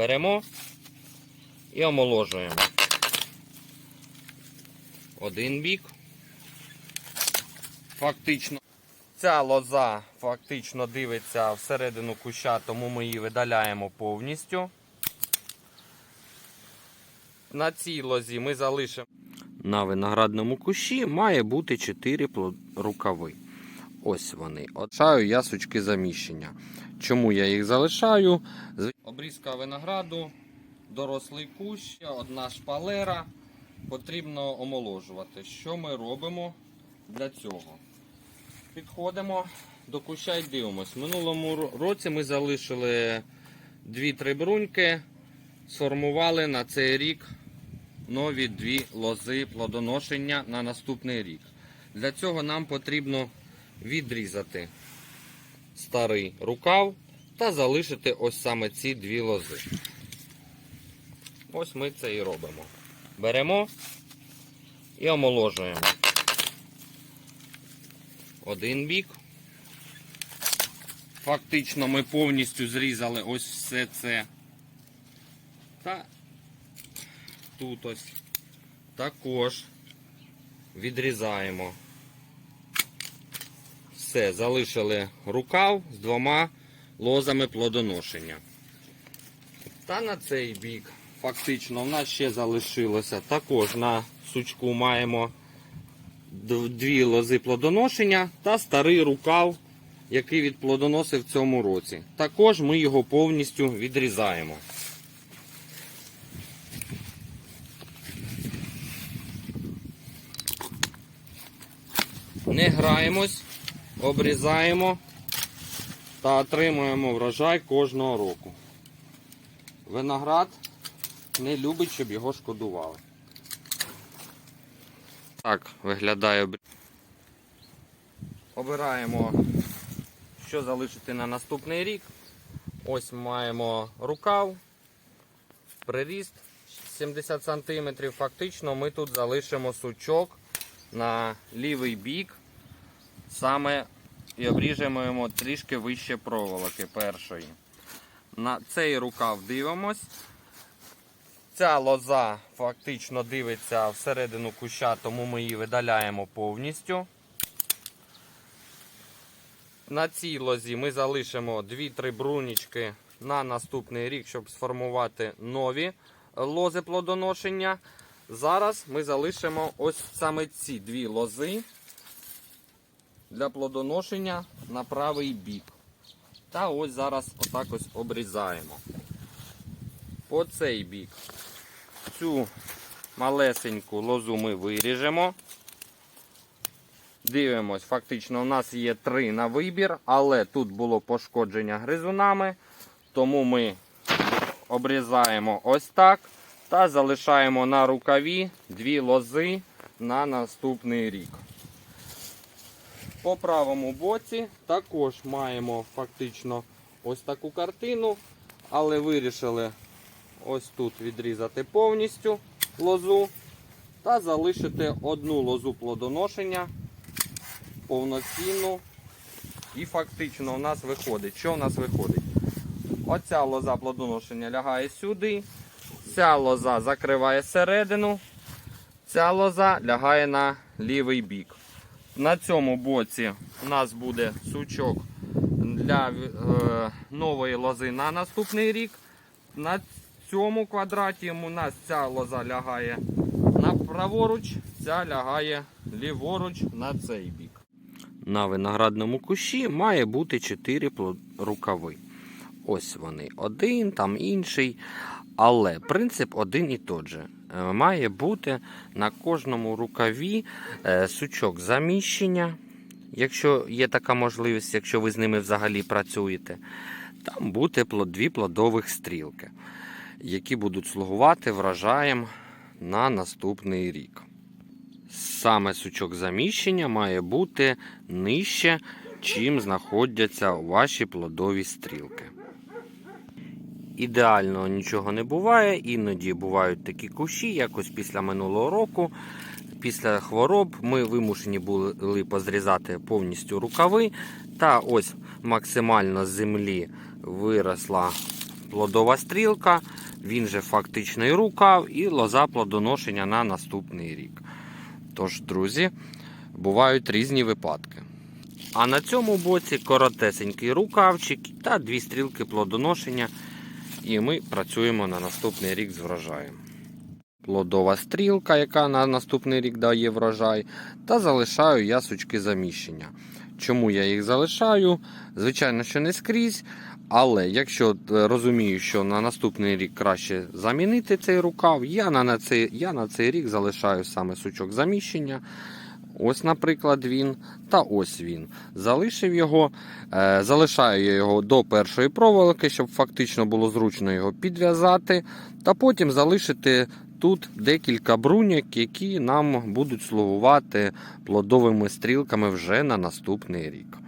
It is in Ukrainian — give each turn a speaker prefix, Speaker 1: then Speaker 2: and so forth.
Speaker 1: беремо і омоложуємо. Один бік. Фактично. Ця лоза фактично дивиться всередину куща, тому ми її видаляємо повністю. На цій лозі ми залишимо. На виноградному кущі має бути 4 рукави. Ось вони. Отшаю я сучки заміщення. Чому я їх залишаю? Обрізка винограду, дорослий кущ, одна шпалера. Потрібно омоложувати. Що ми робимо для цього? Підходимо до куща і дивимось. Минулому році ми залишили 2-3 бруньки, сформували на цей рік нові дві лози плодоношення на наступний рік. Для цього нам потрібно відрізати старий рукав та залишити ось саме ці дві лози. Ось ми це і робимо. Беремо і омоложуємо. Один бік. Фактично ми повністю зрізали ось все це. Та тут ось також відрізаємо. Все, залишили рукав з двома лозами плодоношення. Та на цей бік фактично в нас ще залишилося. Також на сучку маємо дві лози плодоношення та старий рукав, який відплодоносив в цьому році. Також ми його повністю відрізаємо. Не граємось, обрізаємо та отримуємо врожай кожного року. Виноград не любить, щоб його шкодували. Так виглядає. Обираємо, що залишити на наступний рік. Ось маємо рукав, приріст 70 см. Фактично ми тут залишимо сучок на лівий бік, саме і обріжемо йому трішки вище проволоки першої. На цей рукав дивимось. Ця лоза фактично дивиться всередину куща, тому ми її видаляємо повністю. На цій лозі ми залишимо 2-3 брунічки на наступний рік, щоб сформувати нові лози плодоношення. Зараз ми залишимо ось саме ці дві лози для плодоношення на правий бік. Та ось зараз отак ось обрізаємо. По цей бік цю малесеньку лозу ми виріжемо. Дивимось, фактично у нас є три на вибір, але тут було пошкодження гризунами, тому ми обрізаємо ось так та залишаємо на рукаві дві лози на наступний рік. По правому боці також маємо фактично ось таку картину, але вирішили ось тут відрізати повністю лозу та залишити одну лозу плодоношення повноцінну. І фактично у нас виходить. Що у нас виходить? Оця лоза плодоношення лягає сюди, ця лоза закриває середину, ця лоза лягає на лівий бік. На цьому боці у нас буде сучок для е, нової лози на наступний рік. На цьому квадраті у нас ця лоза лягає на праворуч, ця лягає ліворуч на цей бік. На виноградному кущі має бути 4 рукави. Ось вони, один, там інший. Але принцип один і той же. Е, Має бути на кожному рукаві е, сучок заміщення, якщо є така можливість, якщо ви з ними взагалі працюєте. Там бути дві плодових стрілки, які будуть слугувати врожаєм на наступний рік. Саме сучок заміщення має бути нижче, чим знаходяться ваші плодові стрілки. Ідеально нічого не буває, іноді бувають такі кущі, якось після минулого року. Після хвороб ми вимушені були позрізати повністю рукави. Та ось максимально з землі виросла плодова стрілка, він же фактичний рукав і лоза плодоношення на наступний рік. Тож, друзі, бувають різні випадки. А на цьому боці коротесенький рукавчик та дві стрілки плодоношення. І ми працюємо на наступний рік з врожаєм. Плодова стрілка, яка на наступний рік дає врожай, та залишаю я сучки заміщення. Чому я їх залишаю? Звичайно, що не скрізь. Але якщо е, розумію, що на наступний рік краще замінити цей рукав, я на, на, цей, я на цей рік залишаю саме сучок заміщення. Ось, наприклад, він, та ось він. Залишив його, е, залишаю я його до першої проволоки, щоб фактично було зручно його підв'язати, та потім залишити тут декілька бруньок, які нам будуть слугувати плодовими стрілками вже на наступний рік.